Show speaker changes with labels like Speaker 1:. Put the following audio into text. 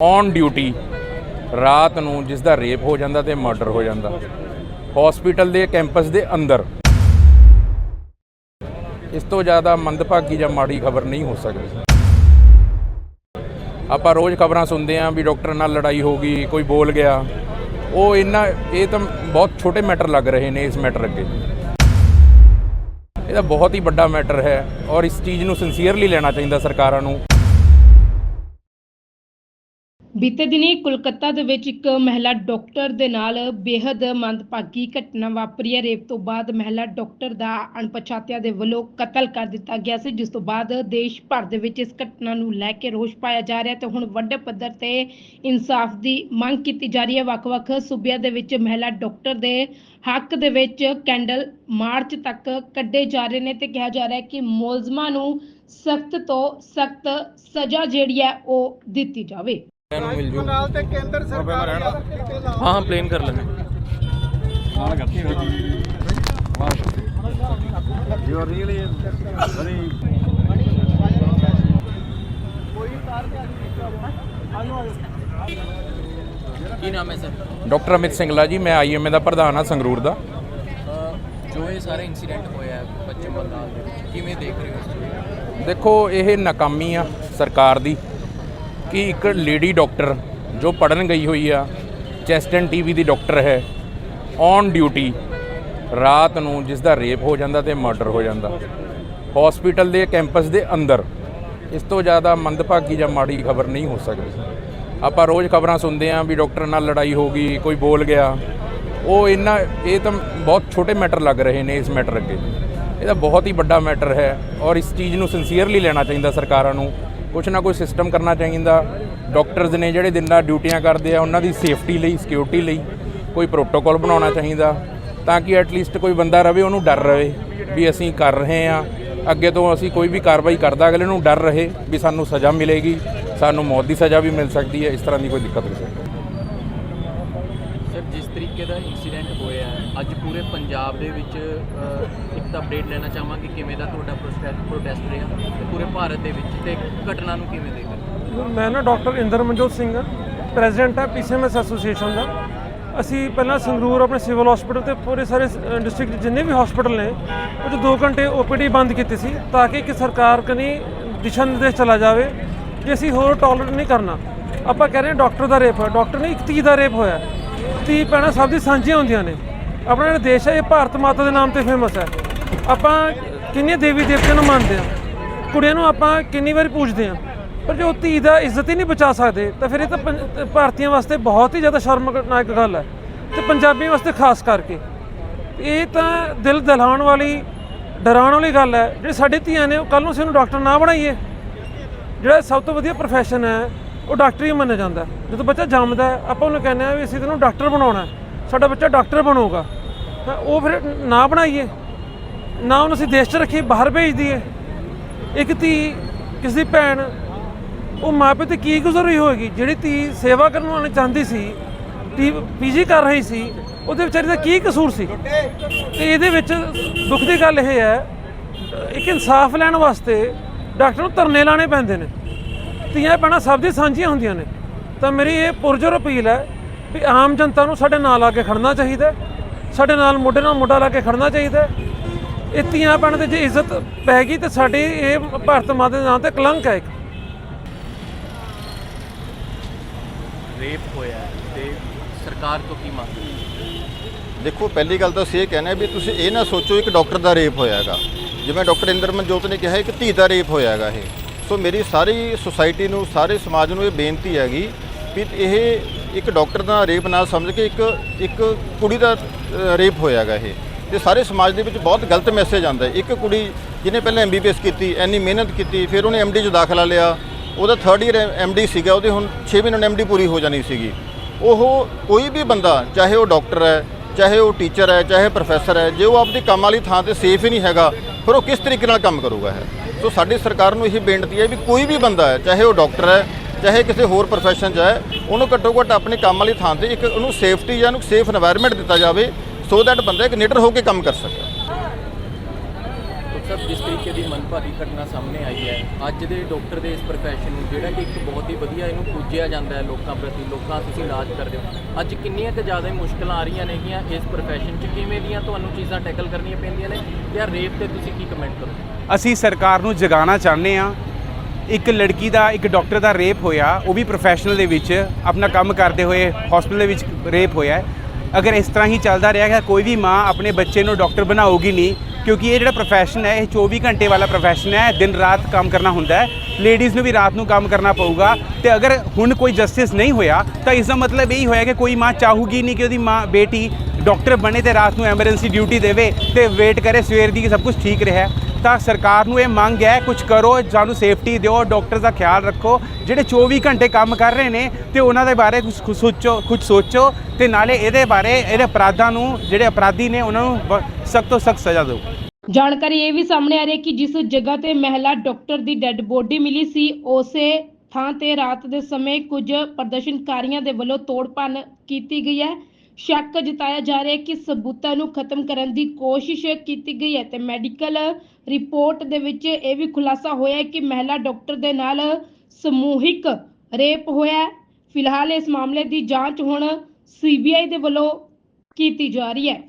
Speaker 1: On duty, ਰਾਤ ਨੂੰ ਜਿਸ ਦਾ ਰੇਪ ਹੋ ਜਾਂਦਾ ਤੇ ਮਰਡਰ ਹੋ ਜਾਂਦਾ। ਹਸਪੀਟਲ ਦੇ ਕੈਂਪਸ ਦੇ ਅੰਦਰ। ਇਸ ਤੋਂ ਜ਼ਿਆਦਾ ਮੰਦਭਾਗੀ ਜਾਂ ਮਾੜੀ ਖਬਰ ਨਹੀਂ ਹੋ ਸਕਦੀ। ਆਪਾਂ ਰੋਜ਼ ਖਬਰਾਂ ਸੁਣਦੇ ਆਂ ਵੀ ਡਾਕਟਰ ਨਾਲ ਲੜਾਈ ਹੋ ਗਈ, ਕੋਈ ਬੋਲ ਗਿਆ। ਉਹ ਇਹਨਾਂ ਇਹ ਤਾਂ ਬਹੁਤ ਛੋਟੇ ਮੈਟਰ ਲੱਗ ਰਹੇ ਨੇ ਇਸ ਮੈਟਰ ਅੱਗੇ। ਇਹਦਾ ਬਹੁਤ ਹੀ ਵੱਡਾ ਮੈਟਰ ਹੈ ਔਰ ਇਸ ਚੀਜ਼ ਨੂੰ ਸਿੰਸੀਅਰਲੀ ਲੈਣਾ ਚਾਹੀਦਾ ਸਰਕਾਰਾਂ ਨੂੰ।
Speaker 2: ਬੀਤੇ ਦਿਨੀ ਕੋਲਕਾਤਾ ਦੇ ਵਿੱਚ ਇੱਕ ਮਹਿਲਾ ਡਾਕਟਰ ਦੇ ਨਾਲ ਬੇहद ਮੰਦਭਾਗੀ ਘਟਨਾ ਵਾਪਰੀ ਹੈ। ਰੇਪ ਤੋਂ ਬਾਅਦ ਮਹਿਲਾ ਡਾਕਟਰ ਦਾ ਅਣਪਛਾਤਿਆਂ ਦੇ ਵੱਲੋਂ ਕਤਲ ਕਰ ਦਿੱਤਾ ਗਿਆ ਸੀ, ਜਿਸ ਤੋਂ ਬਾਅਦ ਦੇਸ਼ ਭਰ ਦੇ ਵਿੱਚ ਇਸ ਘਟਨਾ ਨੂੰ ਲੈ ਕੇ ਰੋਸ ਪਾਇਆ ਜਾ ਰਿਹਾ ਤੇ ਹੁਣ ਵੱਡੇ ਪੱਧਰ ਤੇ ਇਨਸਾਫ ਦੀ ਮੰਗ ਕੀਤੀ ਜਾ ਰਹੀ ਹੈ। ਵੱਖ-ਵੱਖ ਸੂਬਿਆਂ ਦੇ ਵਿੱਚ ਮਹਿਲਾ ਡਾਕਟਰ ਦੇ ਹੱਕ ਦੇ ਵਿੱਚ ਕੈਂਡਲ ਮਾਰਚ ਤੱਕ ਕੱਢੇ ਜਾ ਰਹੇ ਨੇ ਤੇ ਕਿਹਾ ਜਾ ਰਿਹਾ ਹੈ ਕਿ ਮੁਲਜ਼ਮਾਂ ਨੂੰ ਸਖਤ ਤੋਂ ਸਖਤ ਸਜ਼ਾ ਜਿਹੜੀ ਹੈ ਉਹ ਦਿੱਤੀ ਜਾਵੇ।
Speaker 3: ਨੂੰ ਮਿਲ ਜੂ।
Speaker 4: ਨਾਲ ਤੇ ਕੇਂਦਰ ਸਰਕਾਰ।
Speaker 3: ਹਾਂ ਹਾਂ ਪਲੇਨ ਕਰ ਲੈਣੇ ਕੀ ਨਾਮ ਹੈ ਸਰ?
Speaker 1: ਡਾਕਟਰ ਅਮਿਤ ਸਿੰਗਲਾ ਜੀ ਮੈਂ ਆਈਐਮਏ ਦਾ ਪ੍ਰਧਾਨ ਹਾਂ ਸੰਗਰੂਰ ਦਾ।
Speaker 3: ਜੋ ਇਹ ਸਾਰਾ ਇਨਸੀਡੈਂਟ ਹੋਇਆ ਹੈ ਪੱਛਮ ਬੰਗਾਲ ਦੇ ਵਿੱਚ ਕਿਵੇਂ ਦੇਖ ਰਹੇ ਹੋ?
Speaker 1: ਦੇਖੋ ਇਹ ਨਾਕਾਮੀ ਆ ਸਰਕਾਰ ਦੀ। ਕਿ ਇੱਕ ਲੇਡੀ ਡਾਕਟਰ ਜੋ ਪੜਨ ਗਈ ਹੋਈ ਆ, ਚੈਸਟ ਐਂਡ ਟੀਵੀ ਦੀ ਡਾਕਟਰ ਹੈ, ਔਨ ਡਿਊਟੀ, ਰਾਤ ਨੂੰ ਜਿਸ ਦਾ ਰੇਪ ਹੋ ਜਾਂਦਾ ਤੇ ਮਰਡਰ ਹੋ ਜਾਂਦਾ। ਹਸਪੀਟਲ ਦੇ ਕੈਂਪਸ ਦੇ ਅੰਦਰ ਇਸ ਤੋਂ ਜ਼ਿਆਦਾ ਮੰਦਭਾਗੀ ਜਾਂ ਮਾੜੀ ਖਬਰ ਨਹੀਂ ਹੋ ਸਕਦੀ। ਆਪਾਂ ਰੋਜ਼ ਖਬਰਾਂ ਸੁਣਦੇ ਆਂ ਵੀ ਡਾਕਟਰ ਨਾਲ ਲੜਾਈ ਹੋ ਗਈ, ਕੋਈ ਬੋਲ ਗਿਆ। ਉਹ ਇੰਨਾ, ਇਹ ਤਾਂ ਬਹੁਤ ਛੋਟੇ ਮੈਟਰ ਲੱਗ ਰਹੇ ਨੇ ਇਸ ਮੈਟਰ ਅੱਗੇ। ਇਹਦਾ ਬਹੁਤ ਹੀ ਵੱਡਾ ਮੈਟਰ ਹੈ ਔਰ ਇਸ ਚੀਜ਼ ਨੂੰ ਸਿੰਸੀਅਰਲੀ ਲੈਣਾ ਚਾਹੀਦਾ ਸਰਕਾਰਾਂ ਨੂੰ ਕੁਛ ਨਾ ਕੋਈ ਸਿਸਟਮ ਕਰਨਾ ਚਾਹੀਦਾ। ਡਾਕਟਰਸ ਨੇ ਜਿਹੜੇ ਦਿਨ ਦਾ ਡਿਊਟੀਆਂ ਕਰਦੇ ਆ, ਉਹਨਾਂ ਦੀ ਸੇਫਟੀ ਲਈ ਸਿਕਿਉਰਿਟੀ ਲਈ ਕੋਈ ਪ੍ਰੋਟੋਕਾਲ ਬਣਾਉਣਾ ਚਾਹੀਦਾ ਤਾਂ ਕਿ ਐਟਲੀਸਟ ਕੋਈ ਬੰਦਾ ਰਵੇ, ਉਹਨੂੰ ਡਰ ਰਵੇ ਵੀ ਅਸੀਂ ਕਰ ਰਹੇ ਆ। ਅੱਗੇ ਤੋਂ ਅਸੀਂ ਕੋਈ ਵੀ ਕਾਰਵਾਈ ਕਰਦਾ, ਅਗਲੇ ਨੂੰ ਡਰ ਰਹੇ ਵੀ ਸਾਨੂੰ ਸਜ਼ਾ ਮਿਲੇਗੀ, ਸਾਨੂੰ ਮੌਤ ਦੀ ਸਜ਼ਾ ਵੀ ਮਿਲ ਸਕਦੀ ਹੈ, ਇਸ ਤਰ੍ਹਾਂ ਦੀ ਕੋਈ ਦਿੱਕਤ ਨਹੀਂ। ਹੈ
Speaker 3: ਸਰ, ਜਿਸ ਤਰੀਕੇ ਦਾ ਇਨਸੀਡੈਂਟ ਹੋਇਆ ਹੈ। ਅੱਜ ਪੂਰੇ ਪੰਜਾਬ ਦੇ ਵਿੱਚ ਇੱਕ ਤਾਂ ਅਪਡੇਟ ਲੈਣਾ ਚਾਹਾਂਗੇ ਕਿਵੇਂ ਦਾ ਤੁਹਾਡਾ ਪ੍ਰੋਟੈਸਟ ਪ੍ਰੋਟੈਸਟ ਰਿਹਾ ਤੇ ਪੂਰੇ ਭਾਰਤ ਦੇ ਵਿੱਚ ਤੇ ਘਟਨਾ ਨੂੰ ਕਿਵੇਂ ਦੇਖ
Speaker 5: ਮੈਂ ਨਾ ਡਾਕਟਰ ਇੰਦਰ ਮਨਜੋਤ ਸਿੰਘ ਪ੍ਰੈਜ਼ੀਡੈਂਟ ਹੈ, ਪੀਸੀਐਮਐਸ ਐਸੋਸੀਏਸ਼ਨ ਦਾ। ਅਸੀਂ ਪਹਿਲਾਂ ਸੰਗਰੂਰ ਆਪਣੇ ਸਿਵਲ ਹਸਪੀਟਲ ਤੇ ਪੂਰੇ ਸਾਰੇ ਡਿਸਟ੍ਰਿਕਟ ਜਿੰਨੇ ਵੀ ਹਸਪੀਟਲ ਨੇ, ਉਹ 'ਚ 2 ਘੰਟੇ ਓਪੀਡੀ ਬੰਦ ਕੀਤੀ ਸੀ ਤਾਂ ਕਿ ਕਿ ਸਰਕਾਰ ਕਨੀ ਦਿਸ਼ਾ ਨਿਰਦੇਸ਼ ਚਲਾ ਜਾਵੇ ਕਿ ਅਸੀਂ ਹੋਰ ਟੋਲਰੇਟ ਨਹੀਂ ਕਰਨਾ। ਆਪਾਂ ਕਹਿ ਰਹੇ ਹਾਂ ਡਾਕਟਰ ਦਾ ਰੇਪ ਹੋਇਆ। ਡਾਕਟਰ ਨੇ ਇੱਕ ਧੀ ਦਾ ਰੇਪ ਹੋਇਆ। ਧੀ ਭੈਣਾਂ ਸਭ ਦੀ ਸਾਂਝੀਆਂ ਹੁੰਦੀਆਂ ਨੇ। ਆਪਣਾ ਜਿਹੜਾ ਦੇਸ਼ ਹੈ, ਇਹ ਭਾਰਤ ਮਾਤਾ ਦੇ ਨਾਮ ਤੇ ਫੇਮਸ ਹੈ। ਆਪਾਂ ਕਿੰਨੇ ਦੇਵੀ ਦੇਵਤਿਆਂ ਨੂੰ ਮੰਨਦੇ ਹਾਂ, ਕੁੜੀਆਂ ਨੂੰ ਆਪਾਂ ਕਿੰਨੀ ਵਾਰੀ ਪੂਜਦੇ ਹਾਂ, ਪਰ ਜੋ ਧੀ ਦਾ ਇੱਜ਼ਤ ਹੀ ਨਹੀਂ ਬਚਾ ਸਕਦੇ, ਤਾਂ ਫਿਰ ਇਹ ਤਾਂ ਪੰ- ਭਾਰਤੀਆਂ ਵਾਸਤੇ ਬਹੁਤ ਹੀ ਜ਼ਿਆਦਾ ਸ਼ਰਮਨਾਕ ਗੱਲ ਹੈ ਤੇ ਪੰਜਾਬੀਆਂ ਵਾਸਤੇ ਖਾਸ ਕਰਕੇ। ਇਹ ਤਾਂ ਦਿਲ ਦਲਾਉਣ ਵਾਲੀ, ਡਰਾਉਣ ਵਾਲੀ ਗੱਲ ਹੈ। ਜਿਹੜੇ ਸਾਡੇ ਧੀਆਂ ਨੇ, ਉਹ ਕੱਲ ਨੂੰ ਅਸੀਂ ਉਹਨੂੰ ਡਾਕਟਰ ਨਾ ਬਣਾਈਏ। ਜਿਹੜਾ ਸਭ ਤੋਂ ਵਧੀਆ ਪ੍ਰੋਫੈਸ਼ਨ ਹੈ ਉਹ ਡਾਕਟਰ ਹੀ ਮੰਨਿਆ ਜਾਂਦਾ ਜਦੋਂ ਬੱਚਾ ਜੰਮਦਾ ਆਪਾਂ ਉਹਨੂੰ ਕਹਿੰਦੇ ਆ ਵੀ ਅਸੀਂ ਤੈਨੂੰ ਡਾਕਟਰ ਬਣਾਉਣਾ ਸਾਡਾ ਬੱਚਾ ਡਾਕਟਰ ਬਣੂਗਾ। ਤਾਂ ਉਹ ਫਿਰ ਨਾ ਬਣਾਈਏ। ਨਾ ਉਹਨੂੰ ਅਸੀਂ ਦੇਸ਼ 'ਚ ਰੱਖੀਏ, ਬਾਹਰ ਭੇਜ ਦਈਏ। ਇੱਕ ਧੀ, ਕਿਸੇ ਦੀ ਭੈਣ, ਉਹ ਮਾਪੇ ਤੇ ਕੀ ਗੁਜ਼ਰ ਰਹੀ ਹੋਏਗੀ? ਜਿਹੜੀ ਧੀ ਸੇਵਾ ਕਰਨ ਵਾਲੀ ਚਾਹੁੰਦੀ ਸੀ ਟੀ ਪੀਜੀ ਕਰ ਰਹੀ ਸੀ, ਉਹਦੇ ਵਿਚਾਰੀ ਦਾ ਕੀ ਕਸੂਰ ਸੀ? ਤੇ ਇਹਦੇ ਵਿੱਚ ਦੁੱਖ ਦੀ ਗੱਲ ਇਹ ਹੈ, ਇੱਕ ਇਨਸਾਫ ਲੈਣ ਵਾਸਤੇ ਡਾਕਟਰ ਨੂੰ ਧਰਨੇ ਲਾਣੇ ਪੈਂਦੇ ਨੇ। ਧੀਆਂ ਭੈਣਾਂ ਸਭ ਦੀ ਸਾਂਝੀਆਂ ਹੁੰਦੀਆਂ ਨੇ ਤਾਂ ਮੇਰੀ ਇਹ ਪੁਰਜੋਰ ਅਪੀਲ ਹੈ ਵੀ ਆਮ ਜਨਤਾ ਨੂੰ ਸਾਡੇ ਨਾਲ ਆ ਕੇ ਖੜਨਾ ਚਾਹੀਦਾ। ਸਾਡੇ ਨਾਲ ਮੋਢੇ ਨਾਲ ਮੋਢਾ ਲਾ ਕੇ ਖੜਨਾ ਚਾਹੀਦਾ। ਇਹ ਧੀਆਂ ਭੈਣਾਂ ਤੇ ਜੇ ਇੱਜ਼ਤ ਪੈ ਗਈ ਤੇ ਸਾਡੀ ਇਹ ਭਾਰਤ ਮਾਤਾ ਦੇ ਨਾਂ ਤੇ ਕਲੰਕ ਹੈ ਇੱਕ
Speaker 3: ਰੇਪ ਹੋਇਆ ਤੇ ਸਰਕਾਰ ਤੋਂ ਕੀ ਮੰਗ?
Speaker 6: ਦੇਖੋ ਪਹਿਲੀ ਗੱਲ ਤਾਂ ਅਸੀਂ ਇਹ ਕਹਿੰਦੇ ਵੀ ਤੁਸੀਂ ਇਹ ਨਾ ਸੋਚੋ ਇੱਕ ਡਾਕਟਰ ਦਾ ਰੇਪ ਹੋਇਆ ਹੈਗਾ ਜਿਵੇਂ ਡਾਕਟਰ ਇੰਦਰ ਮਨਜੋਤ ਨੇ ਕਿਹਾ ਇੱਕ ਧੀ ਦਾ ਰੇਪ ਹੋਇਆ ਹੈਗਾ ਇਹ ਸੋ ਮੇਰੀ ਸਾਰੀ ਸੁਸਾਇਟੀ ਨੂੰ, ਸਾਰੇ ਸਮਾਜ ਨੂੰ ਇਹ ਬੇਨਤੀ ਹੈਗੀ ਵੀ ਇਹ ਇੱਕ ਡਾਕਟਰ ਦਾ ਰੇਪ ਨਾ ਸਮਝ ਕੇ ਇੱਕ ਇੱਕ ਕੁੜੀ ਦਾ ਰੇਪ ਹੋਇਆ ਹੈਗਾ ਇਹ। ਤੇ ਸਾਰੇ ਸਮਾਜ ਦੇ ਵਿੱਚ ਬਹੁਤ ਗਲਤ ਮੈਸੇਜ ਆਉਂਦਾ ਇੱਕ ਕੁੜੀ ਜਿਹਨੇ ਪਹਿਲਾਂ ਐਮਬੀਬੀਐਸ ਕੀਤੀ ਐਨੀ ਮਿਹਨਤ ਕੀਤੀ, ਫਿਰ ਉਹਨੇ ਐਮਡੀ 'ਚ ਦਾਖਲਾ ਲਿਆ। ਉਹਦਾ 3rd ਇਅਰ ਐਮਡੀ ਸੀਗਾ, ਉਹਦੀ ਹੁਣ 6 ਮਹੀਨੇ ਐਮਡੀ ਪੂਰੀ ਹੋ ਜਾਣੀ ਸੀਗੀ। ਉਹ ਕੋਈ ਵੀ ਬੰਦਾ, ਚਾਹੇ ਉਹ ਡਾਕਟਰ ਹੈ, ਚਾਹੇ ਉਹ ਟੀਚਰ ਹੈ, ਚਾਹੇ ਪ੍ਰੋਫੈਸਰ ਹੈ, ਜੇ ਉਹ ਆਪਣੀ ਕੰਮ ਵਾਲੀ ਥਾਂ ਤੇ ਸੇਫ ਹੀ ਨਹੀਂ ਹੈਗਾ, ਫਿਰ ਉਹ ਕਿਸ ਤਰੀਕੇ ਨਾਲ ਕੰਮ ਕਰੂਗਾ ਹੈ ਸੋ ਸਾਡੀ ਸਰਕਾਰ ਨੂੰ ਇਹੀ ਬੇਨਤੀ ਹੈ ਵੀ ਕੋਈ ਵੀ ਬੰਦਾ ਹੈ, ਚਾਹੇ ਉਹ ਡਾਕਟਰ ਹੈ, ਚਾਹੇ ਕਿਸੇ ਹੋਰ ਪ੍ਰੋਫੈਸ਼ਨ 'ਚ ਹੈ, ਉਹਨੂੰ ਘੱਟੋ ਘੱਟ ਆਪਣੇ ਕੰਮ ਵਾਲੀ ਥਾਂ ਤੇ ਇੱਕ ਉਹਨੂੰ ਸੇਫਟੀ ਜਾਂ ਉਹਨੂੰ ਸੇਫ এনवायरमेंट ਦਿੱਤਾ ਜਾਵੇ ਸੋ ਦੈਟ ਬੰਦਾ ਇੱਕ ਨਿਡਰ ਹੋ ਕੇ ਕੰਮ ਕਰ ਸਕੇ।
Speaker 3: ਸਰ, ਜਿਸ ਤਰੀਕੇ ਦੀ ਮਨਭਾਗੀ ਘਟਨਾ ਸਾਹਮਣੇ ਆਈ ਹੈ, ਅੱਜ ਦੇ ਡਾਕਟਰ ਦੇ ਇਸ profession ਨੂੰ ਜਿਹੜਾ ਕਿ ਇੱਕ ਬਹੁਤ ਹੀ ਵਧੀਆ ਇਹਨੂੰ ਪੂਜਿਆ ਜਾਂਦਾ ਹੈ ਲੋਕਾਂ ਪ੍ਰਤੀ, ਲੋਕਾਂ ਤੁਸੀਂ ਇਲਾਜ ਕਰਦੇ ਹੋ। ਅੱਜ ਕਿੰਨੀਆਂ ਕੁ ਜ਼ਿਆਦਾ ਮੁਸ਼ਕਲਾਂ ਆ ਰਹੀਆਂ ਨੇਗੀਆਂ ਇਸ profession 'ਚ? ਕਿਵੇਂ ਦੀਆਂ ਤੁਹਾਨੂੰ ਚੀਜ਼ਾਂ ਟੈਕਲ ਕਰਨੀਆਂ ਪੈਂਦੀਆਂ ਨੇ? ਜਾਂ ਰੇਪ ਤੇ ਤੁਸੀਂ ਕੀ ਕਮੈਂਟ ਕਰੋ
Speaker 7: ਅਸੀਂ ਸਰਕਾਰ ਨੂੰ ਜਗਾਉਣਾ ਚਾਹੁੰਦੇ ਆ ਇੱਕ ਲੜਕੀ ਦਾ, ਇੱਕ ਡਾਕਟਰ ਦਾ ਰੇਪ ਹੋਇਆ, ਉਹ ਵੀ ਪ੍ਰੋਫੈਸ਼ਨਲ ਦੇ ਵਿੱਚ ਆਪਣਾ ਕੰਮ ਕਰਦੇ ਹੋਏ ਹਸਪੀਟਲ ਦੇ ਵਿੱਚ ਰੇਪ ਹੋਇਆ ਅਗਰ ਇਸ ਤਰ੍ਹਾਂ ਹੀ ਚੱਲਦਾ ਰਿਹਾ ਕੋਈ ਵੀ ਮਾਂ ਆਪਣੇ ਬੱਚੇ ਨੂੰ ਡਾਕਟਰ ਬਣਾਉਗੀ ਨਹੀਂ ਕਿਉਂਕਿ ਇਹ ਜਿਹੜਾ ਪ੍ਰੋਫੈਸ਼ਨ ਹੈ, ਇਹ 24 ਘੰਟੇ ਵਾਲਾ ਪ੍ਰੋਫੈਸ਼ਨ ਹੈ, ਦਿਨ ਰਾਤ ਕੰਮ ਕਰਨਾ ਹੁੰਦਾ ਹੈ। ਲੇਡੀਜ਼ ਨੂੰ ਵੀ ਰਾਤ ਨੂੰ ਕੰਮ ਕਰਨਾ ਪਊਗਾ। ਤੇ ਅਗਰ ਹੁਣ ਕੋਈ ਜਸਟਿਸ ਨਹੀਂ ਹੋਇਆ, ਤਾਂ ਇਸ ਦਾ ਮਤਲਬ ਇਹ ਹੋਇਆ ਕਿ ਕੋਈ ਮਾਂ ਚਾਹੂਗੀ ਨਹੀਂ ਕਿ ਉਹਦੀ ਮਾਂ ਬੇਟੀ ਡਾਕਟਰ ਬਣੇ ਤੇ ਰਾਤ ਨੂੰ ਐਮਰਜੈਂਸੀ ਡਿਊਟੀ ਦੇਵੇ ਤੇ ਵੇਟ ਕਰੇ, ਸਵੇਰ ਦੀ ਕਿ ਸਭ ਕੁਝ ਠੀਕ ਰਿਹਾ। ਤਾਂ ਸਰਕਾਰ ਨੂੰ ਇਹ ਮੰਗ ਹੈ ਕੁਝ ਕਰੋ, ਸਾਨੂੰ ਸੇਫਟੀ ਦਿਓ ਡਾਕਟਰ ਦਾ ਖਿਆਲ ਰੱਖੋ। ਜਿਹੜੇ 24 ਘੰਟੇ ਕੰਮ ਕਰ ਰਹੇ ਨੇ, ਤੇ ਉਹਨਾਂ ਦੇ ਬਾਰੇ ਕੁਝ ਸੋਚੋ ਕੁਝ ਸੋਚੋ, ਤੇ ਨਾਲੇ ਇਹਦੇ ਬਾਰੇ ਇਹਦੇ ਅਪਰਾਧਾਂ ਨੂੰ, ਜਿਹੜੇ ਅਪਰਾਧੀ ਨੇ, ਉਹਨਾਂ ਨੂੰ ਸਖਤ ਤੋਂ ਸਖਤ ਸਜ਼ਾ ਦਿਓ।
Speaker 2: ਜਾਣਕਾਰੀ ਇਹ ਵੀ ਸਾਹਮਣੇ ਆ ਰਹੀ ਹੈ ਕਿ ਜਿਸ ਜਗ੍ਹਾ ਤੇ ਮਹਿਲਾ ਡਾਕਟਰ ਦੀ ਡੈੱਡ ਬੋਡੀ ਮਿਲੀ ਸੀ, ਉਸੇ ਥਾਂ ਤੇ ਰਾਤ ਦੇ ਸਮੇਂ ਕੁਝ ਪ੍ਰਦਰਸ਼ਨਕਾਰੀਆਂ ਦੇ ਵੱਲੋਂ ਤੋੜਪੰਨ ਕੀਤੀ ਗਈ ਹੈ। ਸ਼ੱਕ ਜਤਾਇਆ ਜਾ ਰਿਹਾ ਹੈ ਕਿ ਸਬੂਤਾਂ ਨੂੰ ਖਤਮ ਕਰਨ ਦੀ ਕੋਸ਼ਿਸ਼ ਕੀਤੀ ਗਈ ਹੈ ਤੇ ਮੈਡੀਕਲ ਰਿਪੋਰਟ ਦੇ ਵਿੱਚ ਇਹ ਵੀ ਖੁਲਾਸਾ ਹੋਇਆ ਹੈ ਕਿ ਮਹਿਲਾ ਡਾਕਟਰ ਦੇ ਨਾਲ ਸਮੂਹਿਕ ਰੇਪ ਹੋਇਆ ਹੈ। ਫਿਲਹਾਲ ਇਸ ਮਾਮਲੇ ਦੀ ਜਾਂਚ ਹੁਣ ਸੀਬੀਆਈ ਦੇ ਵੱਲੋਂ ਕੀਤੀ ਜਾ ਰਹੀ ਹੈ।